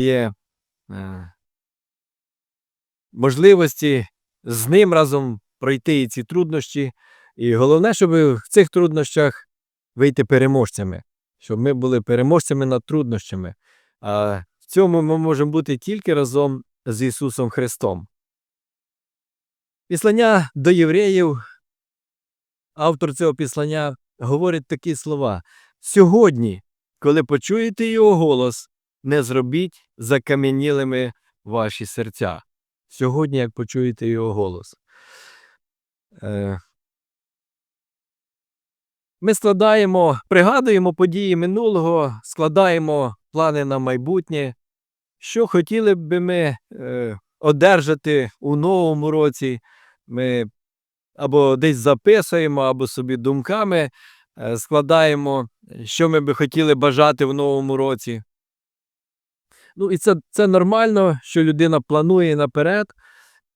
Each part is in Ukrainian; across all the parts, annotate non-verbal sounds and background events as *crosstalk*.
є е, можливості з ним разом пройти і ці труднощі. І головне, щоб в цих труднощах вийти переможцями, щоб ми були переможцями над труднощами. А в цьому ми можемо бути тільки разом з Ісусом Христом. Післання до євреїв, автор цього післання говорить такі слова: Сьогодні, коли почуєте його голос, не зробіть закам'янілими ваші серця. Сьогодні, як почуєте його голос. Е, Ми складаємо, пригадуємо події минулого, складаємо плани на майбутнє. Що хотіли б ми е, одержати у новому році, ми або десь записуємо, або собі думками е, складаємо, що ми би хотіли бажати в новому році. Ну, і це, це нормально, що людина планує наперед.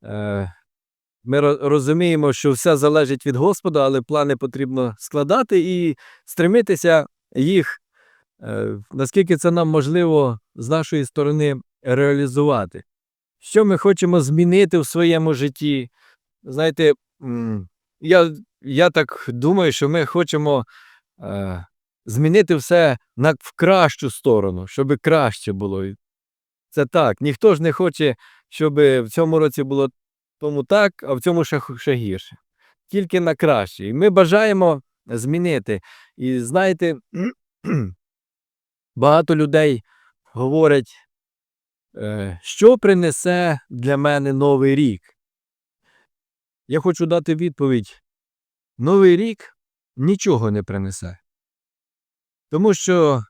Е, Ми розуміємо, що все залежить від Господа, але плани потрібно складати і стремитися їх, е, наскільки це нам можливо з нашої сторони реалізувати. Що ми хочемо змінити в своєму житті? Знаєте, я, я так думаю, що ми хочемо е, змінити все на в кращу сторону, щоб краще було. Це так. Ніхто ж не хоче, щоб в цьому році було тому так, а в цьому ще, ще гірше. Тільки на краще. І ми бажаємо змінити. І знаєте, *clears throat* багато людей говорять, е, що принесе для мене новий рік. Я хочу дати відповідь: Новий рік нічого не принесе. Тому що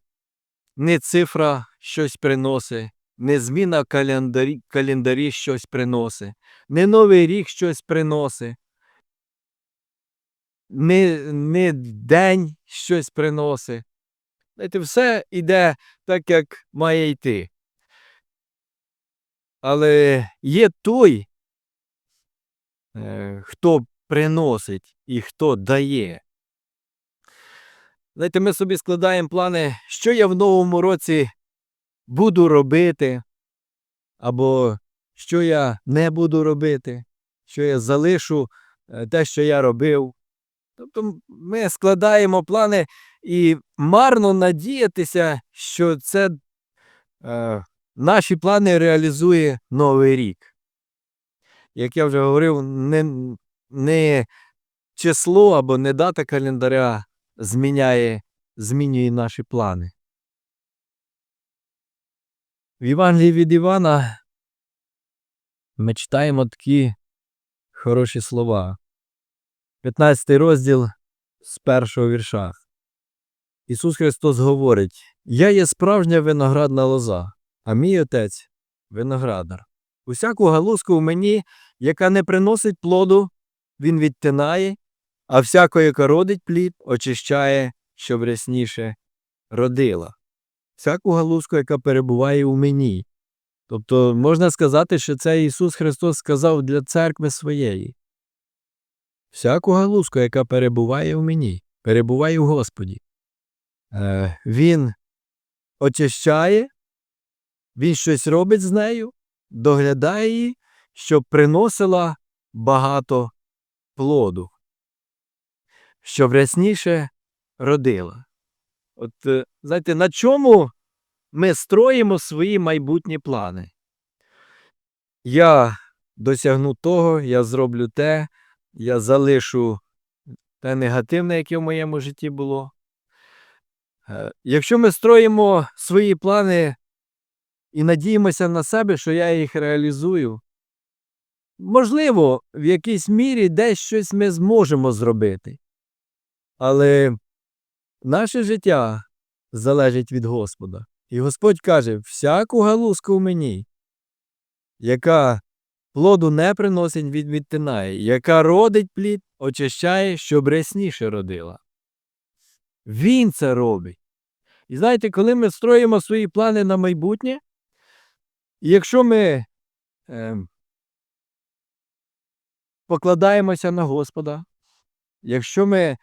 не цифра щось приносить, не зміна календарі, календарі щось приносить, не Новий рік щось приносить, не, не день щось приносить. Все йде так, як має йти. Але є той, е, хто приносить і хто дає. Знаєте, ми собі складаємо плани, що я в новому році буду робити, або що я не буду робити, що я залишу е, те, що я робив. Тобто ми складаємо плани і марно надіятися, що це е, наші плани реалізує Новий рік. Як я вже говорив, не, не число або не дата календаря зміняє, змінює наші плани. В Євангелії від Івана ми читаємо такі хороші слова. 15 розділ з першого вірша. Ісус Христос говорить: Я є справжня виноградна лоза, а мій отець виноградар. Усяку галузку в мені, яка не приносить плоду, він відтинає, а всяку, яка родить плід, очищає, щоб рясніше родила. Всяку галузку, яка перебуває у мені. Тобто можна сказати, що це Ісус Христос сказав для церкви своєї. Всяку галузку, яка перебуває в мені, перебуває в Господі. Е, він очищає, він щось робить з нею, доглядає її, щоб приносила багато плоду, щоб рясніше родила. От, е, знаєте, на чому ми строїмо свої майбутні плани? Я досягну того, я зроблю те, я залишу те негативне, яке в моєму житті було. Е, Якщо ми строїмо свої плани і надіємося на себе, що я їх реалізую, можливо, в якійсь мірі десь щось ми зможемо зробити. Але наше життя залежить від Господа. І Господь каже: всяку галузку в мені, яка плоду не приносить, він відтинає, яка родить плід, очищає, щоб рясніше родила. Він це робить. І знаєте, коли ми строїмо свої плани на майбутнє, якщо ми е, покладаємося на Господа, якщо ми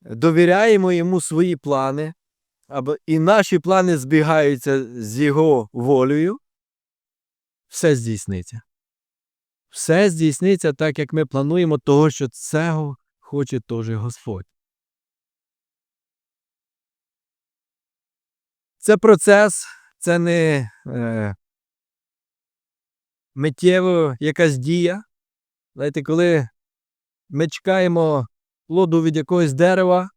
довіряємо йому свої плани, або і наші плани збігаються з його волею, все здійсниться. Все здійсниться так, як ми плануємо, того, що цього хоче теж Господь. Це процес, це не е, миттєво якась дія. Знаєте, коли ми чекаємо плоду від якогось дерева,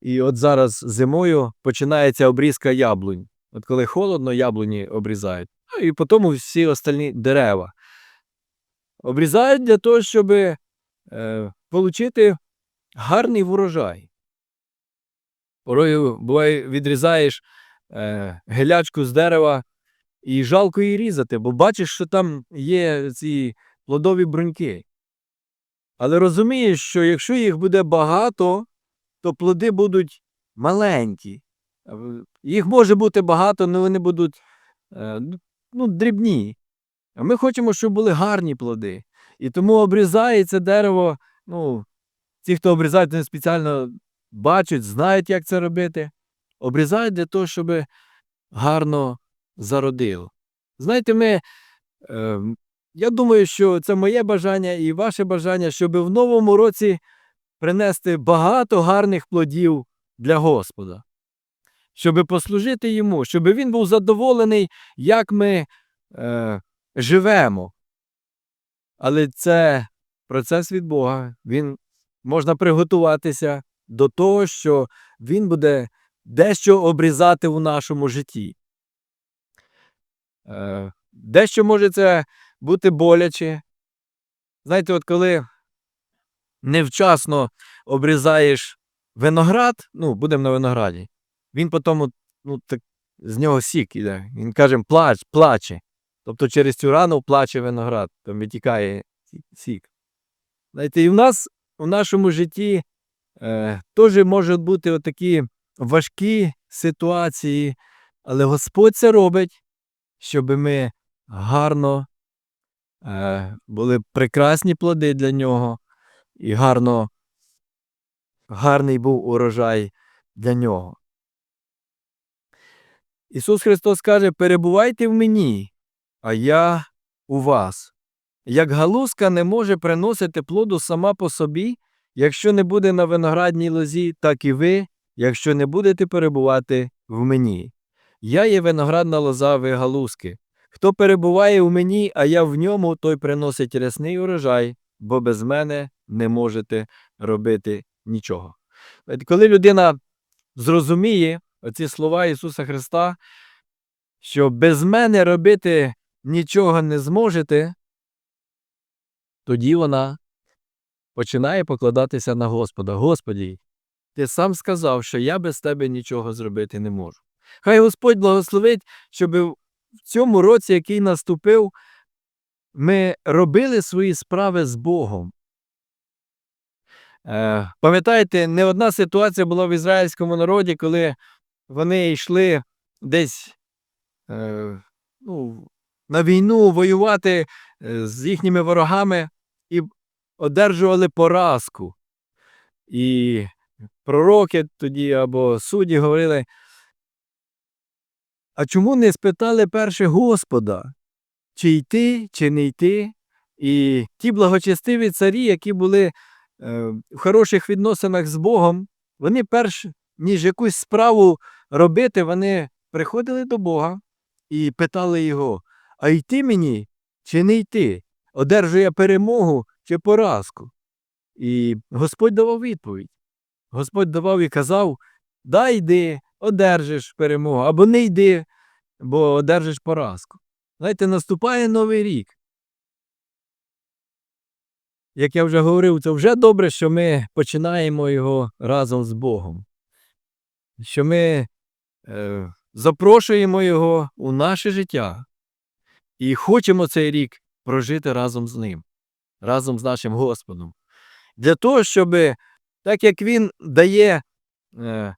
і от зараз зимою починається обрізка яблунь. От коли холодно, яблуні обрізають. Ну і потім всі остальні дерева. Обрізають для того, щоб е, гарний врожай. Порою буває, відрізаєш е, гелячку з дерева і жалко її різати, бо бачиш, що там є ці плодові бруньки. Але розумієш, що якщо їх буде багато, то плоди будуть маленькі. Їх може бути багато, але вони будуть е, ну, дрібні. А ми хочемо, щоб були гарні плоди. І тому обрізається дерево. Ну, ті, хто обрізають, вони спеціально бачать, знають, як це робити. Обрізають для того, щоб гарно зародило. Знаєте, ми, е, я думаю, що це моє бажання і ваше бажання, щоб в новому році принести багато гарних плодів для Господа, щоб послужити йому, щоб він був задоволений, як ми е, живемо. Але це процес від Бога. Він можна приготуватися до того, що він буде дещо обрізати в нашому житті. Е, дещо може це бути боляче. Знаєте, от коли невчасно обрізаєш виноград, ну, будемо на винограді, він потім ну, так, з нього сік іде. Він каже, плач, плаче. Тобто через цю рану плаче виноград, там витікає сік. Знаєте, і в нас у нашому житті е, теж можуть бути отакі важкі ситуації, але Господь це робить, щоб ми гарно були прекрасні плоди для нього і гарно, гарний був урожай для нього. Ісус Христос каже: перебувайте в мені, а я у вас. Як галузка не може приносити плоду сама по собі, якщо не буде на виноградній лозі, так і ви, якщо не будете перебувати в мені. Я є виноградна лоза, ви галузки. Хто перебуває в мені, а я в ньому, той приносить рясний урожай, бо без мене не можете робити нічого. Коли людина зрозуміє оці слова Ісуса Христа, що без мене робити нічого не зможете, тоді вона починає покладатися на Господа. Господі, ти сам сказав, що я без тебе нічого зробити не можу. Хай Господь благословить, щоб в цьому році, який наступив, ми робили свої справи з Богом. Е, пам'ятаєте, не одна ситуація була в ізраїльському народі, коли вони йшли десь е, ну, на війну воювати е, з їхніми ворогами і одержували поразку. І пророки тоді або судді говорили, а чому не спитали перше Господа, чи йти, чи не йти? І ті благочестиві царі, які були е, в хороших відносинах з Богом, вони перш ніж якусь справу робити, вони приходили до Бога і питали його, а йти мені чи не йти? Одержу я перемогу чи поразку? І Господь давав відповідь. Господь давав і казав: дай йди, одержиш перемогу, або не йди, бо одержиш поразку. Знаєте, наступає новий рік. Як я вже говорив, це вже добре, що ми починаємо його разом з Богом. Що ми е, запрошуємо його у наше життя і хочемо цей рік прожити разом з ним, разом з нашим Господом. Для того, щоб, так як він дає, е,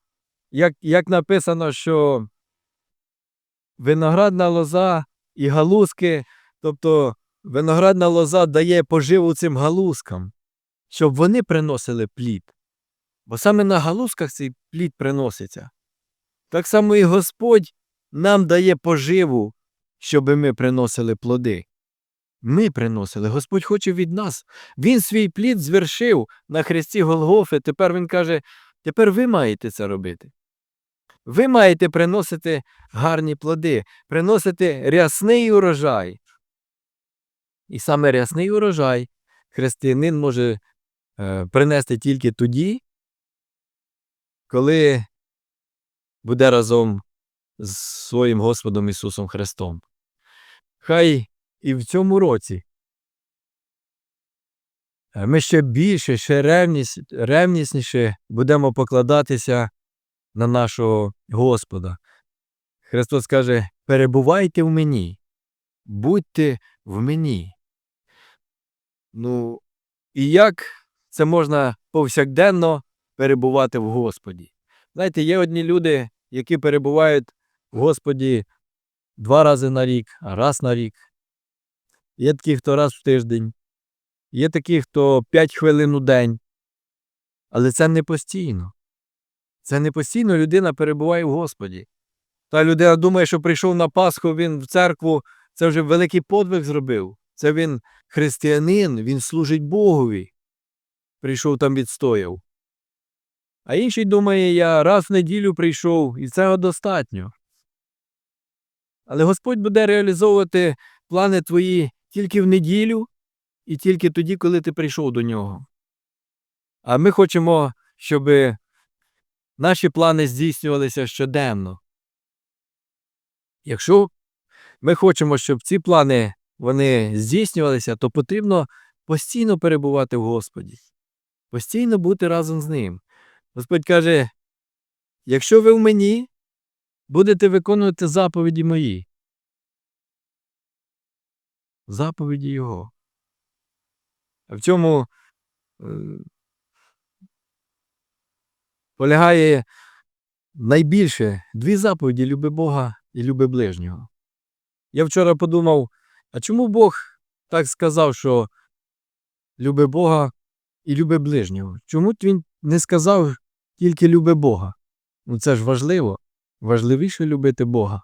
як, як написано, що виноградна лоза і галузки, тобто виноградна лоза дає поживу цим галузкам, щоб вони приносили плід. Бо саме на галузках цей плід приноситься. Так само і Господь нам дає поживу, щоб ми приносили плоди. ми приносили. Господь хоче від нас. Він свій плід звершив на хресті Голгофи. Тепер він каже: тепер ви маєте це робити. Ви маєте приносити гарні плоди, приносити рясний урожай. І саме рясний урожай християнин може е, принести тільки тоді, коли буде разом з своїм Господом Ісусом Христом. Хай і в цьому році е, ми ще більше, ще ревніс, ревнісніше будемо покладатися на нашого Господа. Христос каже: перебувайте в мені, будьте в мені. Ну, і як це можна повсякденно перебувати в Господі? Знаєте, є одні люди, які перебувають в Господі два рази на рік, а раз на рік. Є такі, хто раз в тиждень, є такі, хто 5 хвилин у день. Але це не постійно. Це не постійно людина перебуває в Господі. Та людина думає, що прийшов на Пасху, він в церкву, це вже великий подвиг зробив. Це він християнин, він служить Богові. Прийшов там відстояв. А інший думає, я раз в неділю прийшов, і цього достатньо. Але Господь буде реалізовувати плани твої тільки в неділю і тільки тоді, коли ти прийшов до нього. А ми хочемо, щоб наші плани здійснювалися щоденно. Якщо ми хочемо, щоб ці плани вони здійснювалися, то потрібно постійно перебувати в Господі, постійно бути разом з ним. Господь каже: якщо ви в мені будете виконувати заповіді мої, заповіді Його. А в цьому е, полягає найбільше дві заповіді люби Бога і люби ближнього. Я вчора подумав, а чому Бог так сказав, що люби Бога і люби ближнього? Чому він не сказав тільки люби Бога? Ну це ж важливо. Важливіше любити Бога.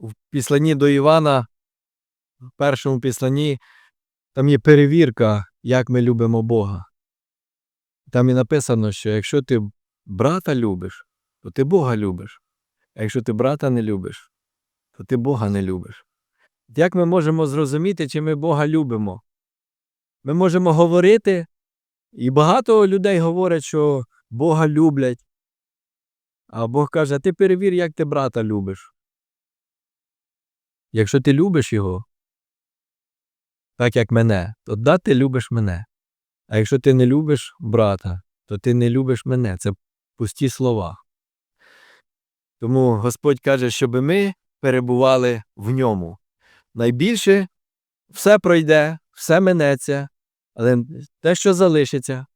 В післанні до Івана, в першому післанні, там є перевірка, як ми любимо Бога. Там і написано, що якщо ти брата любиш, то ти Бога любиш. А якщо ти брата не любиш, то ти Бога не любиш. Як ми можемо зрозуміти, чи ми Бога любимо? Ми можемо говорити, і багато людей говорять, що Бога люблять. А Бог каже, ти перевір, як ти брата любиш. Якщо ти любиш його, так як мене, то да, ти любиш мене. А якщо ти не любиш брата, то ти не любиш мене. Це пусті слова. Тому Господь каже, щоб ми перебували в ньому. Найбільше все пройде, все минеться, але те, що залишиться,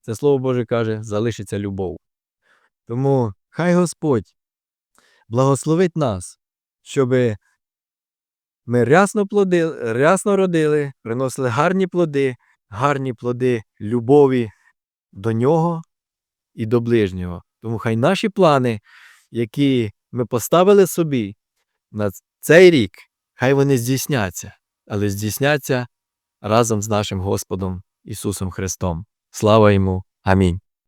це Слово Боже каже, залишиться любов. Тому хай Господь благословить нас, щоб ми рясно, плодили, рясно родили, приносили гарні плоди, гарні плоди любові до нього і до ближнього. Тому хай наші плани, які ми поставили собі на цей рік, хай вони здійсняться, але здійсняться разом з нашим Господом Ісусом Христом. Слава йому! Амінь.